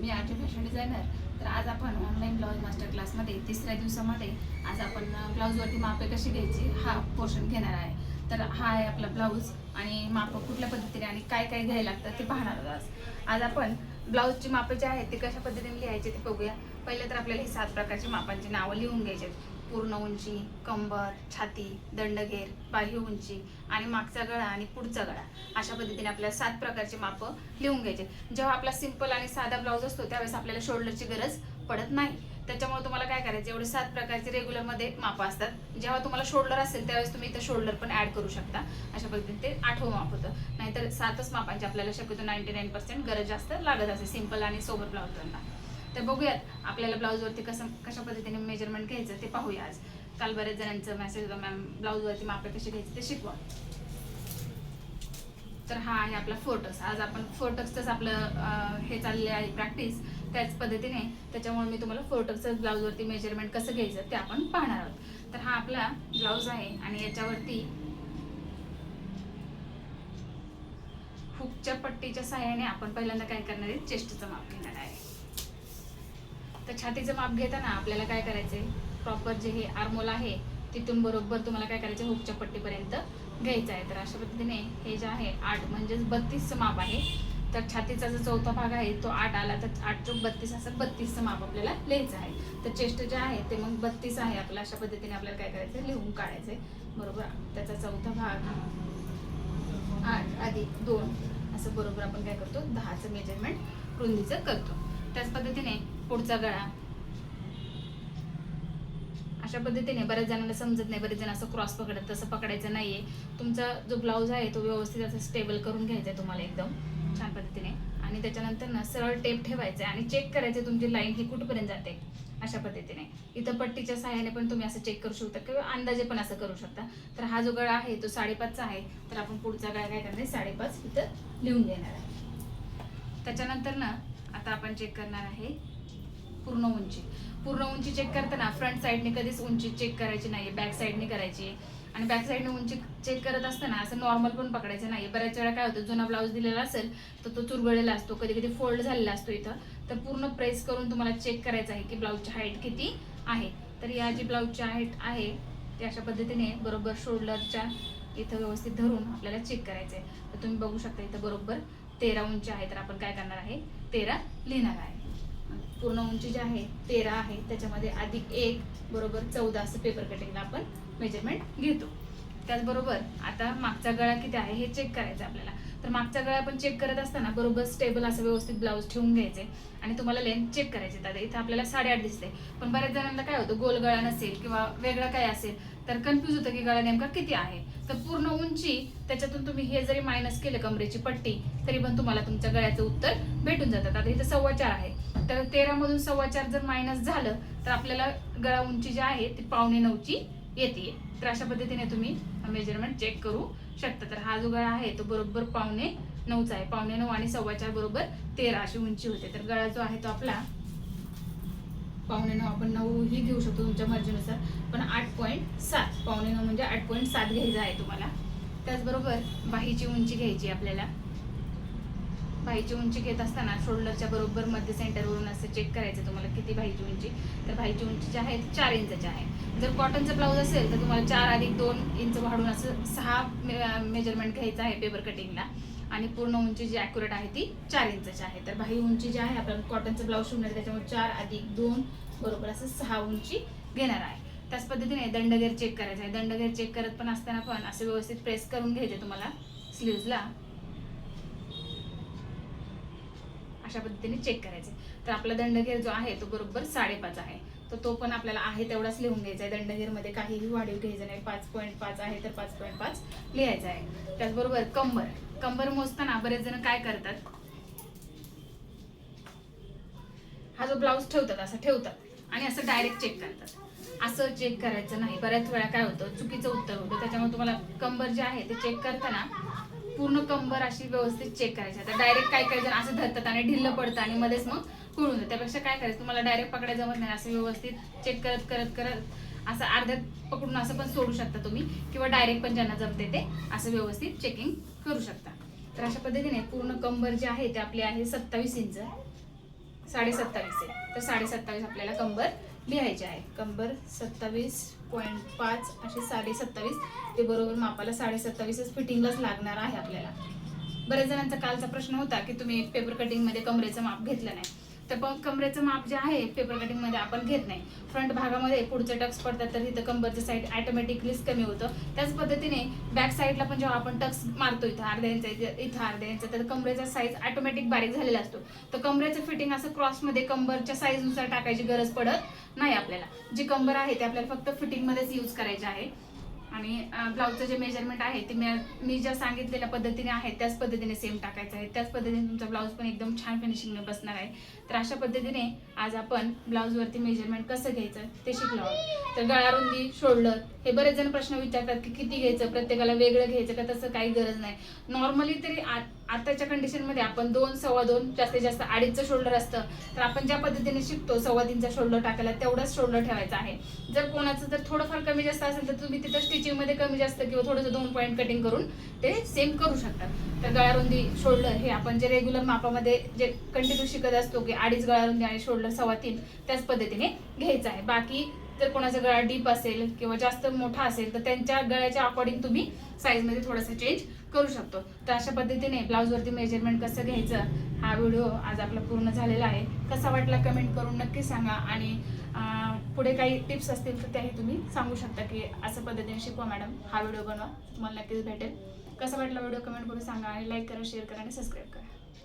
मी art fashion designer. तर आज आपण ऑनलाईन ब्लाऊज मास्टर क्लासमध्ये तिसऱ्या दिवसामध्ये आज आपण ब्लाऊजवरती मापे कशी घ्यायची हा पोर्शन घेणार आहे. तर हा आहे आपला ब्लाऊज आणि मापं कुठल्या पद्धतीने आणि काय काय घ्यायला लागतं ते पाहणार आहोत आज. आज आपण ब्लाऊजची मापं जे आहेत ते कशा पद्धतीने लिहायचे ते बघूया. पहिले तर आपल्याला हे सात प्रकारची मापांची नावं लिहून घ्यायची पूर्ण उंची कंबर छाती दंडघेर बाह्य उंची आणि मागचा गळा आणि पुढचा गळा अशा पद्धतीने आपल्याला सात प्रकारचे मापं लिहून घ्यायचे. जेव्हा आपला सिंपल आणि साधा ब्लाऊज असतो त्यावेळेस आपल्याला शोल्डरची गरज पडत नाही. त्याच्यामुळे तुम्हाला काय करायचं एवढे सात प्रकारचे रेग्युलरमध्ये मापं असतात. जेव्हा तुम्हाला शोल्डर असेल त्यावेळेस तुम्ही इथं शोल्डर पण ऍड करू शकता. अशा पद्धतीने ते आठवं माप होतं. नाहीतर सातच मापांची आपल्याला शक्यतो नाईन्टी नाईन पर्सेंट गरज जास्त लागत असते सिंपल आणि सोबर ब्लाऊजवरना तर बघूयात आपल्याला ब्लाऊजवरती कसं कशा पद्धतीने मेजरमेंट घ्यायचं ते पाहूया आज. काल बऱ्याच जणांचं मेसेज होता मॅम ब्लाऊजवरती मापे कशी घ्यायची ते शिकवा. तर हा आहे आपला फोटक्स आज आपण फोटक्सच आपलं हे चालले आहे प्रॅक्टिस त्याच पद्धतीने. त्याच्यामुळे मी तुम्हाला फोर्टक्सचं ब्लाऊजवरती मेजरमेंट कसं घ्यायचं ते आपण पाहणार आहोत. तर हा आपला ब्लाऊज आहे आणि याच्यावरती हुकच्या पट्टीच्या सहाय्याने आपण पहिल्यांदा काय करणार आहे? चेस्टचं माप घेणार आहे. तर छातीचं माप घेताना आपल्याला काय करायचंय? प्रॉपर जे हे आर्मोल आहे तिथून बरोबर तुम्हाला काय करायचं हुकच्या पट्टीपर्यंत घ्यायचं आहे. तर अशा पद्धतीने हे जे आहे आठ म्हणजेच बत्तीसचं माप आहे. तर छातीचा जो चौथा भाग आहे तो आठ आला तर आठ चौक बत्तीस असं बत्तीसचं माप आपल्याला लिहायचं आहे. तर चेस्ट जे आहे ते मग बत्तीस आहे. आपलं अशा पद्धतीने आपल्याला काय करायचं लिहून काढायचंय. बरोबर? त्याचा चौथा भाग आठ अधिक दोन असं बरोबर आपण काय करतो? दहाचं मेजरमेंट रुंदीचं करतो. त्याच पद्धतीने पुढचा गळा. अशा पद्धतीने बऱ्याच जणांना समजत नाही बरेच जण असं क्रॉस पकडत तसं पकडायचं नाहीये. तुमचा जो ब्लाऊज आहे तो व्यवस्थित असं स्टेबल करून घ्यायचा आहे तुम्हाला एकदम छान पद्धतीने. आणि त्याच्यानंतर ना सरळ टेप ठेवायचं आणि चेक करायचं तुमची लाईन ही कुठपर्यंत जाते अशा पद्धतीने. इथं पट्टीच्या सहाय्याने पण तुम्ही असं चेक करू शकता किंवा अंदाजे पण असं करू शकता. तर हा जो गळा आहे तो साडेपाचचा आहे. तर आपण पुढचा गळा काय करणार साडेपाच इथं लिहून घेणार आहे. त्याच्यानंतर ना आता आपण चेक करणार आहे. पूर्ण उंची. पूर्ण उंची चेक करताना फ्रंट साईडने कधीच उंची चेक करायची नाही बॅक साईडने करायची. आहे. आणि बॅक साईडने उंची चेक करत असताना असं नॉर्मल पण पकडायचं नाही बऱ्याच वेळा काय होतं जुना ब्लाऊज दिलेला असेल तर तो चुरगळलेला असतो कधी कधी फोल्ड झालेला असतो इथं. तर पूर्ण प्रेस करून तुम्हाला चेक करायचं आहे की ब्लाऊजची हाईट किती आहे. तर या जी ब्लाऊजची हाईट आहे ते अशा पद्धतीने बरोबर शोल्डरच्या इथं व्यवस्थित धरून आपल्याला चेक करायचं आहे तर तुम्ही बघू शकता इथं बरोबर तेरा उंची आहे. तर आपण काय करणार आहे? तेरा लिहिणार आहे. पूर्ण उंची जी आहे तेरा आहे त्याच्यामध्ये अधिक एक बरोबर चौदा असं पेपर कटिंगला आपण मेजरमेंट घेतो. त्याचबरोबर आता मागचा गळा किती आहे हे चेक करायचं आपल्याला. तर मागचा गळा आपण चेक करत असताना बरोबर स्टेबल असं व्यवस्थित ब्लाऊज ठेवून घ्यायचे आणि तुम्हाला लेंथ चेक करायची दादा इथं आपल्याला साडेआठ दिसते पण बऱ्याच जणांना काय होतं गोल गळा नसेल किंवा वेगळा काय असेल तर कन्फ्यूज होतं की गळा नेमका किती आहे. तर पूर्ण उंची त्याच्यातून तुम्ही हे जरी मायनस केलं कमरेची पट्टी तरी पण तुम्हाला तुमच्या गळ्याचं उत्तर भेटून जातात आता इथं सव्वा चार आहे. तर तेरा मधून सव्वा चार जर मायनस झालं तर आपल्याला गळा उंची जी आहे ती पावणे नऊची येते. तर अशा पद्धतीने तुम्ही मेजरमेंट चेक करू शकता. तर हा जो गळा आहे तो बरोबर पावणे नऊचा आहे. पावणे नऊ आणि सव्वा चार बरोबर तेरा अशी उंची होते. तर गळा जो आहे तो आपला पावणे नऊ आपण नऊ ही घेऊ शकतो तुमच्या मर्जीनुसार. पण आठ पॉईंट सात पावणे नऊ म्हणजे आठ पॉईंट सात घ्यायचा आहे तुम्हाला. त्याचबरोबर बाहीची उंची घ्यायची आपल्याला. भाईची उंची घेत असताना शोल्डरच्या बरोबर मध्य सेंटरवरून असं चेक करायचं तुम्हाला किती भाईची उंची. तर भाईची उंची जी आहे ती चार इंचची आहे. जर कॉटनचं ब्लाऊज असेल तर तुम्हाला चार अधिक दोन इंच वाढून असं सहा मेजरमेंट घ्यायचं आहे पेपर कटिंगला आणि पूर्ण उंची जी ॲक्युरेट आहे ती चार इंचची आहे. तर भाई उंची जी आहे आपण कॉटनचं ब्लाऊज शिवणार आहे त्याच्यामुळे चार अधिक दोन बरोबर असं सहा उंची घेणार आहे. त्याच पद्धतीने दंडगेर चेक करायचं आहे. दंडगेर चेक करत पण असताना पण असं व्यवस्थित प्रेस करून घ्यायचे तुम्हाला स्लीव्जला अशा पद्धतीने चेक करायचे. तर आपला दंडघेर जो आहे तो बरोबर साडेपाच आहे. तर तो पण आपल्याला आहे तेवढाच लिहून घ्यायचा आहे. दंडघेरमध्ये काहीही वाढीव घ्यायचं नाही. पाच पॉईंट पाच आहे तर पाच पॉईंट पाच लिहायचं आहे. त्याचबरोबर कंबर. कंबर मोजताना बरेच जण काय करतात? हा जो ब्लाऊज ठेवतात असं ठेवतात आणि असं डायरेक्ट चेक करतात. असं चेक करायचं नाही. बऱ्याच वेळा काय होतं? चुकीचं उत्तर होतं. त्याच्यामुळे तुम्हाला कंबर जे आहे ते चेक करताना पूर्ण कंबर अशी व्यवस्थित चेक करायची. आता डायरेक्ट काय काय जण असं धरतात आणि ढिल्लं पडतं आणि मध्येच मग कुळून त्यापेक्षा काय करायचं? तुम्हाला डायरेक्ट पकडायचं जमत नाही. असं व्यवस्थित चेक करत करत करत असं अर्ध्यात पकडून असं पण सोडू शकता तुम्ही. किंवा डायरेक्ट पण ज्यांना जमते ते असं व्यवस्थित चेकिंग करू शकता. तर अशा पद्धतीने पूर्ण कंबर जे आहे ते आपली आहे सत्तावीस इंच. साडे सत्तावीस आहे. तर साडे सत्तावीस आपल्याला कंबर लिहायचे आहे. कंबर सत्तावीस पॉईंट पाच असे साडे सत्तावीस. ते बरोबर मापाला साडे सत्तावीसच फिटिंगलाच लागणार आहे आपल्याला. बऱ्याच जणांचा कालचा प्रश्न होता की तुम्ही पेपर कटिंगमध्ये कमरेचं माप घेतलं नाही. तर पण कमरेचं माप जे आहे पेपर कटिंगमध्ये आपण घेत नाही. फ्रंट भागामध्ये पुढचे टक्स पडतात तर इथं कंबरचं साईड ऑटोमॅटिकलीच कमी होतं. त्याच पद्धतीने बॅक साईडला पण जेव्हा आपण टक्स मारतो इथं अर्ध्या इंच इथं अर्ध्या इंच तर कमरेचा साईज ऑटोमॅटिक बारीक झालेला असतो. तर कमरेचं फिटिंग असं क्रॉसमध्ये कंबरच्या साईजनुसार टाकायची गरज पडत नाही आपल्याला. जी कंबर आहे ते आपल्याला फक्त फिटिंगमध्येच यूज करायचे आहे. आणि ब्लाऊजचं जे मेजरमेंट आहे ते मी- ज्या सांगितलेल्या पद्धतीने आहे त्याच पद्धतीने सेम टाकायचं आहे. त्याच पद्धतीने तुमचा ब्लाऊज पण एकदम छान फिनिशिंगने बसणार आहे. तर अशा पद्धतीने आज आपण ब्लाऊजवरती मेजरमेंट कसं घ्यायचं ते शिकलो आहोत. तर गळारुंदी शोल्डर हे बरेच जण प्रश्न विचारतात की किती घ्यायचं प्रत्येकाला वेगळं घ्यायचं का तसं काही गरज नाही. नॉर्मली तरी आताच्या कंडिशनमध्ये आपण दोन सव्वा दोन जास्तीत जास्त अडीचचं शोल्डर असतं. तर आपण ज्या पद्धतीने शिकतो सव्वा तीनचा शोल्डर टाकायला तेवढाच शोल्डर ठेवायचा आहे. जर कोणाचं जर थोडंफार कमी जास्त असेल तर तुम्ही तिथं स्टिचिंगमध्ये कमी जास्त किंवा थोडंसं दोन पॉईंट कटिंग करून ते सेम करू शकतात. तर गळारुंदी शोल्डर हे आपण जे रेग्युलर मापामध्ये जे कंटिन्यू शिकत असतो की अडीच गळारुंदी आणि शोल्डर सव्वा तीन त्याच पद्धतीने घ्यायचं आहे. बाकी जर कोणाचा गळा डीप असेल किंवा जास्त मोठा असेल तर त्यांच्या गळ्याच्या अकॉर्डिंग तुम्ही साईजमध्ये थोडंसं चेंज करू शकतो. तर अशा पद्धतीने ब्लाऊजवरती मेजरमेंट कसं घ्यायचं हा व्हिडिओ आज आपला पूर्ण झालेला आहे. कसा वाटला कमेंट करून नक्की सांगा आणि पुढे काही टिप्स असतील तर त्याही तुम्ही सांगू शकता की असं पद्धतीने शिकवा मॅडम हा व्हिडिओ बनवा. तुम्हाला नक्कीच भेटेल. कसा वाटला व्हिडिओ कमेंट करून सांगा आणि लाईक करा शेअर करा आणि सबस्क्राईब करा.